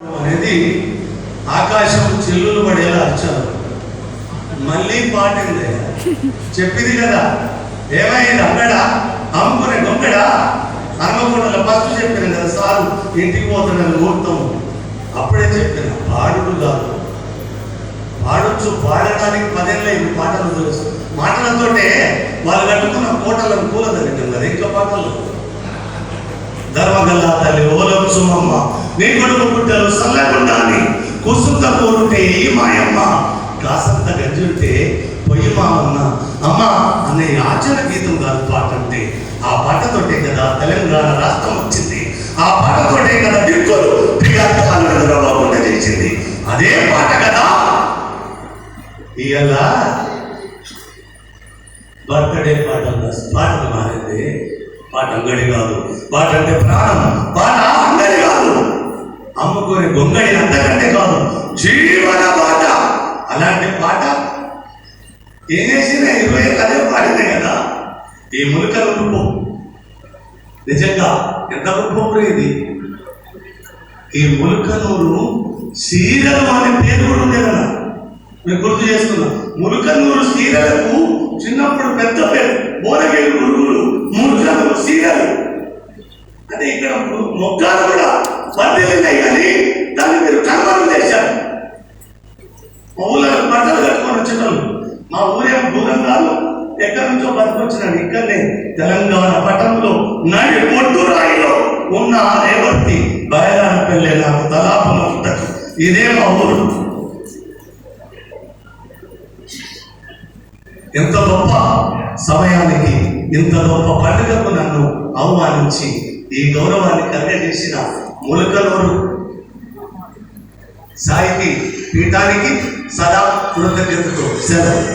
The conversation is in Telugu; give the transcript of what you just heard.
అనేది ఆకాశం చెల్లులు పడేలా అర్చారు మళ్ళీ పాటింది. చెప్పింది కదా ఏమైంది అన్నడా అమ్ముకునే గొంగడా అనుకోకుండా ఫస్ట్ చెప్పాను కదా సారు ఇంటికి పోతున్నాను ముహూర్తం. అప్పుడే చెప్పాను పాడుడు కాదు. పాడొచ్చు పాడటానికి పదేళ్ళ ఈ పాటలు తెలుసు మాటలతోటే వాళ్ళు కట్టుకున్న కోటలను కూలదలిగిన కదా ఇంకా పాటలు. ధర్మగల్లా తల్లి ఓలం సుమమ్మ. నీ కొడుకు పుట్టారు సల్లకుండా అని కుసుంత కోరుంటే ఈ మాయమ్మ. కాసంత గంజుంటే పొయ్యి మామన్న అమ్మ అనే ఆచరణ గీతం కాదు పాట అంటే. ఆ పాటతోటే కదా తెలంగాణ రాష్ట్రం వచ్చింది. ఆ పాటతోటే కదా దిక్కులు ప్రియాత్మాలను నిద్రపోకుండా చేసింది. అదే పాట కదా ఇవాళ బర్త్డే పాట పాటలు మారింది. పాట అంగడి కాదు. పాట అంటే ప్రాణం. పాట అమ్ముకునే గొంగడి అంతకంటే కాదు జీవన పాట అలాంటి పాట ఏం చేసిన ఇరవై ఏళ్ళు అదే కదా. ఈ ములక రూపం. నిజంగా ఎంత రూపం ఇది? ఈ ములకనూరు సీరలు అనే పేరు కూడా ఉంది కదా. మేము గుర్తు చేసుకున్నా. ములకనూరు సీరలకు చిన్నప్పుడు పెద్ద పేరు. బోనగిరి గురుగులు ములకనూరు సీరలు. అంటే ఇక్కడ మొక్కలు కూడా వర్దిల్లినాయి కానీ దాన్ని మీరు కనుమరుగు చేశారు. మా బట్టలు కట్టుకొని వచ్చిన మా ఊరేం దూరం కాదు. ఎక్కడి నుంచో బతికొచ్చినాడు ఇక్కడనే తెలంగాణ పట్టణంలో నడి పొట్టు రాయిలో ఉన్న రేవర్తి బయలాన పెళ్ళే నాకు తలాపన పుట్టకు ఇదే మా ఊరు. ఎంత గొప్ప సమయానికి ఇంత గొప్ప పండుగకు నన్ను అవమానించి ఈ గౌరవాన్ని కలగజేసిన ములకలూరు సాహితీ పీఠానికి సదా కృతజ్ఞతతో సెలవు.